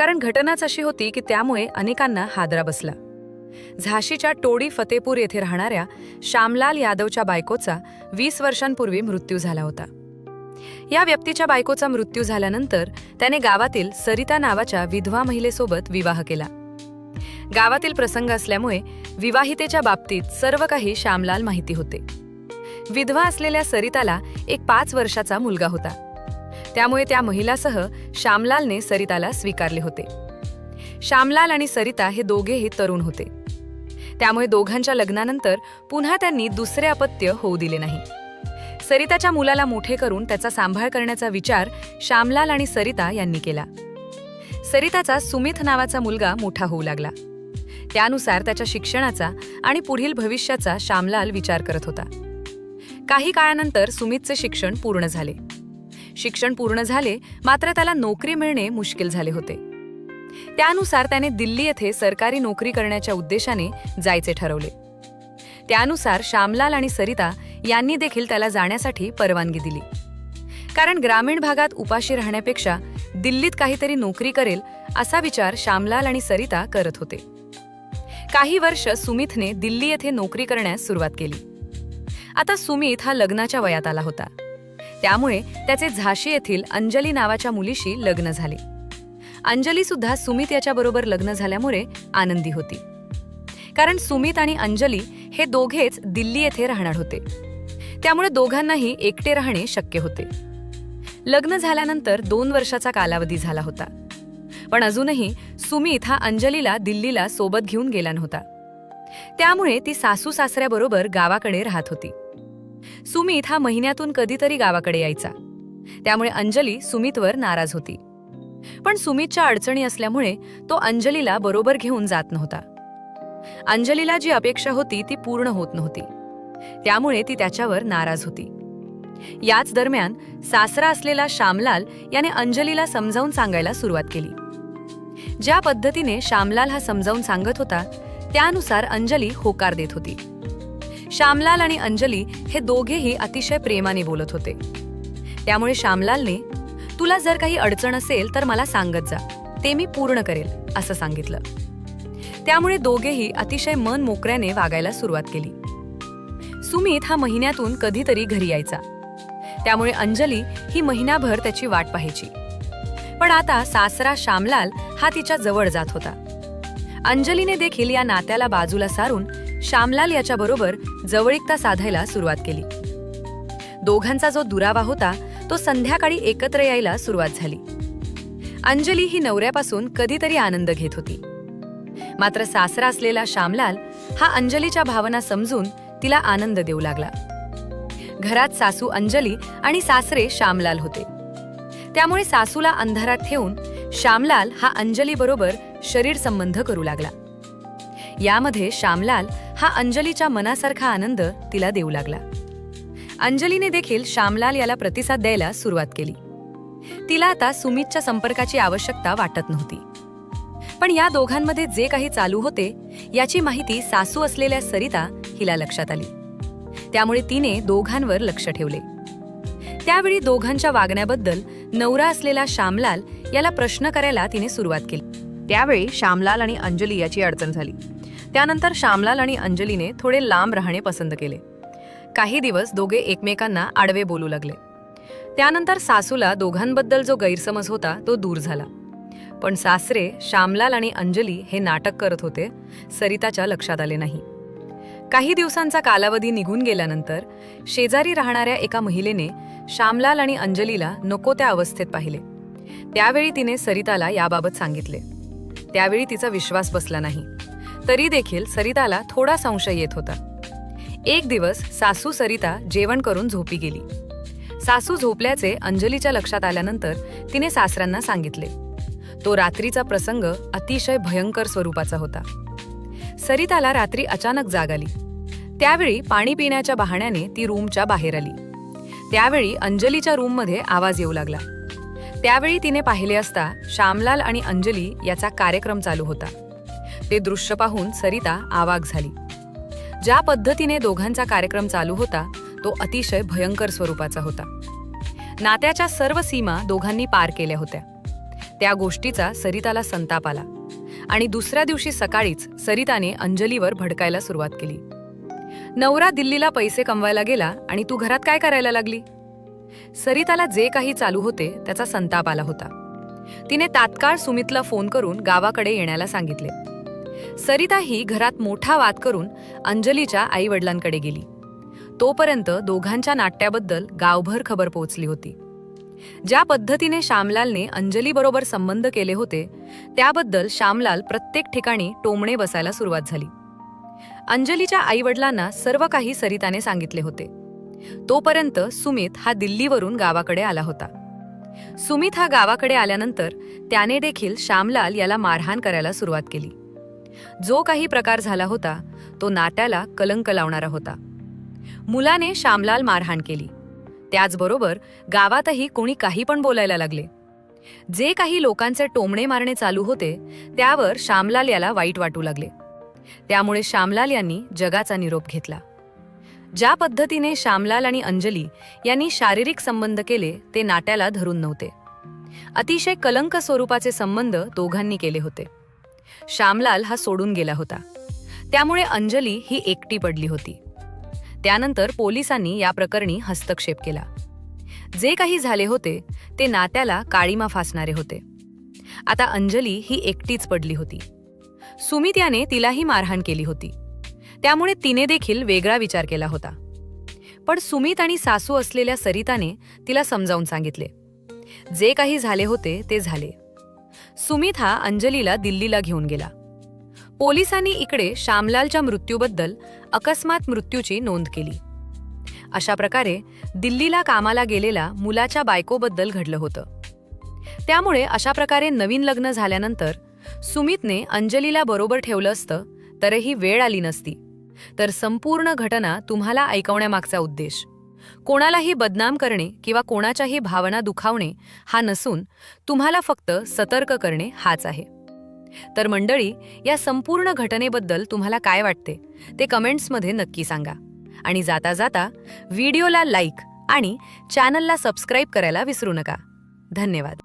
कारण घटनाच अशी होती की त्यामुळे अनेकांना हादरा बसला. झाशीच्या टोडी फतेपूर येथे राहणाऱ्या श्यामलाल यादवच्या बायकोचा वीस वर्षांपूर्वी मृत्यू झाला होता. या व्यक्तीच्या बायकोचा मृत्यू झाल्यानंतर त्याने गावातील सरिता नावाच्या विधवा महिलेसोबत विवाह केला. गावातील प्रसंग असल्यामुळे विवाहितेच्या बाबतीत सर्व काही श्यामलाल माहिती होते. विधवा असलेल्या सरिताला एक पाच वर्षाचा मुलगा होता. त्यामुळे त्या महिलासह श्यामलालने सरिताला स्वीकारले होते. श्यामलाल आणि सरिता हे दोघेही तरुण होते. त्यामुळे दोघांच्या लग्नानंतर पुन्हा त्यांनी दुसरे अपत्य होऊ दिले नाही. सरिताच्या मुलाला मोठे करून त्याचा सांभाळ करण्याचा विचार श्यामलाल आणि सरिता यांनी केला. सरिताचा सुमित नावाचा मुलगा मोठा होऊ लागला. त्यानुसार त्याच्या शिक्षणाचा आणि पुढील भविष्याचा श्यामलाल विचार करत होता. काही काळानंतर सुमितचे शिक्षण पूर्ण झाले. शिक्षण पूर्ण झाले मात्र त्याला नोकरी मिळणे मुश्किल झाले होते. त्यानुसार त्याने दिल्ली येथे सरकारी नोकरी करण्याच्या उद्देशाने जायचे ठरवले. त्यानुसार श्यामलाल आणि सरिता यांनी देखील त्याला जाण्यासाठी परवानगी दिली. कारण ग्रामीण भागात उपाशी राहण्यापेक्षा दिल्लीत काहीतरी नोकरी करेल असा विचार श्यामलाल आणि सरिता करत होते. काही वर्ष सुमितने दिल्ली येथे नोकरी करण्यास सुरुवात केली. आता सुमित हा लग्नाच्या वयात आला होता. त्यामुळे त्याचे झाशी येथील अंजली नावाच्या मुलीशी लग्न झाले. अंजली सुद्धा सुमित याच्याबरोबर लग्न झाल्यामुळे आनंदी होती. कारण सुमित आणि अंजली हे दोघेच दिल्ली येथे राहणार होते. त्यामुळे दोघांनाही एकटे राहणे शक्य होते. लग्न झाल्यानंतर दोन वर्षाचा कालावधी झाला होता. पण अजूनही सुमित हा अंजलीला दिल्लीला सोबत घेऊन गेला नव्हता. त्यामुळे ती सासू सासऱ्याबरोबर गावाकडे राहत होती. सुमित हा महिन्यातून कधीतरी गावाकडे यायचा. त्यामुळे अंजली सुमितवर नाराज होती. पण सुमितच्या अडचणी असल्यामुळे तो अंजलीला बरोबर घेऊन जात नव्हता. अंजलीला जी अपेक्षा होती ती पूर्ण होत नव्हती. त्यामुळे ती त्याच्यावर नाराज होती. याच दरम्यान सासरा असलेला श्यामलाल याने अंजलीला समजावून सांगायला सुरुवात केली. ज्या पद्धतीने श्यामलाल हा समजावून सांगत होता त्यानुसार अंजली होकार देत होती. श्यामलाल आणि अंजली हे दोघेही अतिशय प्रेमाने बोलत होते. त्यामुळे श्यामलालने तुला जर काही अडचण असेल तर मला सांगत जा. ते मी पूर्ण करेल असं सांगितलं. त्यामुळे दोघेही अतिशय मन मोकळ्याने वागायला सुरुवात केली. सुमित हा महिन्यातून कधीतरी घरी यायचा. त्यामुळे अंजली ही महिनाभर त्याची वाट पाहायची. पण आता सासरा श्यामलाल हा तिच्या जवळ जात होता. अंजलीने देखील या नात्याला बाजूला सारून श्यामलाल याच्याबरोबर जवळीकता साधायला सुरुवात केली. दोघांचा जो दुरावा होता तो संध्याकाळी एकत्र यायला सुरुवात झाली. अंजली ही नवऱ्यापासून कधीतरी आनंद घेत होती. मात्र सासरा असलेला श्यामलाल हा अंजलीच्या भावना समजून तिला आनंद देऊ लागला. घरात सासू अंजली आणि सासरे श्यामलाल होते. त्यामुळे सासूला अंधारात ठेवून श्यामलाल हा अंजलीबरोबर शरीर संबंध करू लागला. यामध्ये श्यामलाल हा अंजलीच्या मनासारखा आनंद तिला देऊ लागला. अंजलीने देखील श्यामलाल याला प्रतिसाद द्यायला सुरुवात केली. तिला आता सुमितच्या संपर्काची आवश्यकता वाटत नव्हती. पण या दोघांमध्ये जे काही चालू होते याची माहिती सासू असलेल्या सरिता हिला लक्षात आली. त्यामुळे तिने दोघांवर लक्ष ठेवले. त्यावेळी दोघांच्या वागण्याबद्दल नवरा असलेला श्यामलाल याला प्रश्न करायला तिने सुरुवात केली. त्यावेळी श्यामलाल आणि अंजली याची अडचण झाली. त्यानंतर श्यामलाल आणि अंजलीने थोडे लांब राहणे पसंत केले. काही दिवस दोघे एकमेकांना आडवे बोलू लागले. त्यानंतर सासूला दोघांबद्दल जो गैरसमज होता तो दूर झाला. पण सासरे श्यामलाल आणि अंजली हे नाटक करत होते सरिताच्या लक्षात आले नाही. काही दिवसांचा कालावधी निघून गेल्यानंतर शेजारी राहणाऱ्या एका महिलेने श्यामलाल आणि अंजलीला नको त्या अवस्थेत पाहिले. त्यावेळी तिने सरिताला याबाबत सांगितले. त्यावेळी तिचा विश्वास बसला नाही. तरी देखील सरिताला थोडा संशय येत होता. एक दिवस सासू सरिता जेवण करून झोपी गेली. सासू झोपल्याचे अंजलीच्या लक्षात आल्यानंतर तिने सासऱ्यांना सांगितले. तो रात्रीचा प्रसंग अतिशय भयंकर स्वरूपाचा होता. सरिताला रात्री अचानक जाग आली. त्यावेळी पाणी पिण्याच्या बहाण्याने ती रूमच्या बाहेर आली. त्यावेळी अंजलीच्या रूममध्ये आवाज येऊ लागला. त्यावेळी तिने पाहिले असता श्यामलाल आणि अंजली याचा कार्यक्रम चालू होता. ते दृश्य पाहून सरिता आवाक झाली. ज्या पद्धतीने दोघांचा कार्यक्रम चालू होता तो अतिशय भयंकर स्वरूपाचा होता. नात्याच्या सर्व सीमा दोघांनी पार केल्या होत्या. त्या गोष्टीचा सरिताला संताप आला आणि दुसऱ्या दिवशी सकाळीच सरिताने अंजलीवर भडकायला सुरुवात केली. नवरा दिल्लीला पैसे कमवायला गेला आणि तू घरात काय करायला लागली? सरिताला जे काही चालू होते त्याचा संताप आला होता. तिने तात्काळ सुमितला फोन करून गावाकडे येण्याला सांगितले. सरिता ही घरात मोठा वाद करून अंजलीच्या आईवडिलांकडे गेली. तोपर्यंत दोघांच्या नाट्याबद्दल गावभर खबर पोहोचली होती. ज्या पद्धतीने श्यामलालने अंजलीबरोबर संबंध केले होते त्याबद्दल श्यामलाल प्रत्येक ठिकाणी टोमणे बसायला सुरुवात झाली. अंजलीच्या आईवडिलांना सर्व काही सरिताने सांगितले होते. तोपर्यंत सुमित हा दिल्लीवरून गावाकडे आला होता. सुमित हा गावाकडे आल्यानंतर त्याने देखील श्यामलाल याला मारहाण करायला सुरुवात केली. जो काही प्रकार झाला होता तो नाट्याला कलंक लावणारा होता. मुलाने श्यामलाल मारहाण केली. त्याचबरोबर गावातही कोणी काही पण बोलायला लागले. जे काही लोकांचे टोमणे मारणे चालू होते त्यावर श्यामलाल याला वाईट वाटू लागले. त्यामुळे श्यामलाल यांनी जगाचा निरोप घेतला. ज्या पद्धतीने श्यामलाल आणि अंजली यांनी शारीरिक संबंध केले ते नाट्याला धरून नव्हते. अतिशय कलंक स्वरूपाचे संबंध दोघांनी केले होते. श्यामलाल हा सोडून गेला होता. त्यामुळे अंजली ही एकटी पडली होती. त्यानंतर पोलिसांनी या प्रकरणी हस्तक्षेप केला. जे काही झाले होते ते नात्याला काळीमा फासणारे होते. आता अंजली ही एकटीच पडली होती. सुमित याने तिलाही मारहाण केली होती. त्यामुळे तिने देखील वेगळा विचार केला होता. पण सुमित आणि सासू असलेल्या सरिताने तिला समजावून सांगितले. जे काही झाले होते ते झाले. सुमित हा अंजलीला दिल्लीला घेऊन गेला. पोलिसांनी इकडे श्यामलालच्या मृत्यूबद्दल अकस्मात मृत्यूची नोंद केली. अशा प्रकारे दिल्लीला कामाला गेलेला मुलाच्या बायकोबद्दल घडलं होतं. त्यामुळे अशा प्रकारे नवीन लग्न झाल्यानंतर सुमितने अंजलीला बरोबर ठेवलं असतं तरीही वेळ आली नसती. तर संपूर्ण घटना तुम्हाला ऐकवण्यामागचा उद्देश. कोणालाही बदनाम करणे किंवा कोणाच्याही भावना दुखावणे हा नसून तुम्हाला फक्त सतर्क करणे हाच आहे. तर मंडळी या संपूर्ण घटनेबद्दल तुम्हाला काय वाटते ते कमेंट्समध्ये नक्की सांगा. आणि जाता जाता व्हिडिओला लाईक आणि चॅनलला सबस्क्राईब करायला विसरू नका. धन्यवाद.